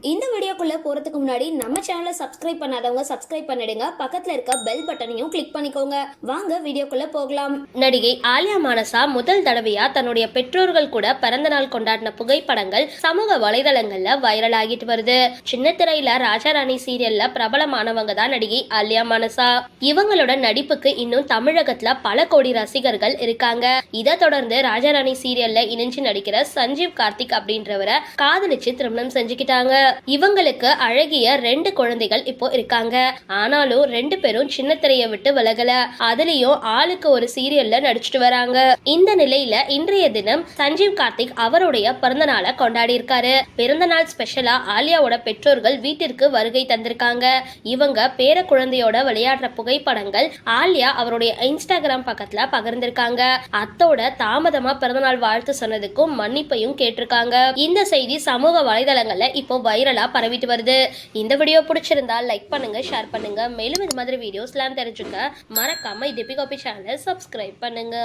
இந்த வீடியோக்குள்ளே போறதுக்கு முன்னாடி நம்ம சேனலை சப்ஸ்கிரைப் பண்ணாதவங்க சப்ஸ்கிரைப் பண்ணிடுங்க. பக்கத்துல இருக்க பெல் பட்டனையும் கிளிக் பண்ணிக்கோங்க. வாங்க வீடியோக்குள்ள போகலாம். நடிகை ஆலியா மானசா முதல் தடவையா தன்னுடைய பெற்றோர்கள் கூட பிறந்த நாள் கொண்டாடின புகைப்படங்கள் சமூக வலைதளங்கள்ல வைரல் ஆகிட்டு வருது. சின்ன திரையில ராஜாராணி சீரியல்ல பிரபலமானவங்க தான் நடிகை ஆலியா மானசா. இவங்களோட நடிப்புக்கு இன்னும் தமிழகத்துல பல கோடி ரசிகர்கள் இருக்காங்க. இதை தொடர்ந்து ராஜாராணி சீரியல்ல இணைஞ்சு நடிக்கிற சஞ்சீவ் கார்த்திக் அப்படின்றவரை காதலிச்சு திருமணம் செஞ்சுக்கிட்டாங்க. இவங்களுக்கு அழகிய ரெண்டு குழந்தைகள் இப்போ இருக்காங்க. ஆனாலும் ரெண்டு பேரும் சின்ன திரைய விட்டு விலகல. அதுலயும் ஆளுக்கு ஒரு சீரியல்ல நடிச்சிட்டு வராங்க. இந்த நிலையில இன்றைய தினம் சஞ்சீவ் கார்த்திக் அவருடைய பிறந்த நாளை கொண்டாடி இருக்காரு. பிறந்த நாள் ஸ்பெஷலா ஆலியாவோட பெற்றோர்கள் வீட்டிற்கு வருகை தந்திருக்காங்க. இவங்க பேர குழந்தையோட விளையாடுற புகைப்படங்கள் ஆலியா அவருடைய இன்ஸ்டாகிராம் பக்கத்துல பகிர்ந்திருக்காங்க. அத்தோட தாமதமா பிறந்தநாள் வாழ்த்து சொன்னதுக்கும் மன்னிப்பையும் கேட்டிருக்காங்க. இந்த செய்தி சமூக வலைதளங்கள்ல இப்போ வைரலா பரவிட்டு வருது. இந்த வீடியோ பிடிச்சிருந்தா லைக் பண்ணுங்க ஷேர் பண்ணுங்க. மேலும் இது மாதிரி வீடியோஸ்லாம் தெரிஞ்சுக்க மறக்காம டிபி காபி சேனலை சப்ஸ்கிரைப் பண்ணுங்க.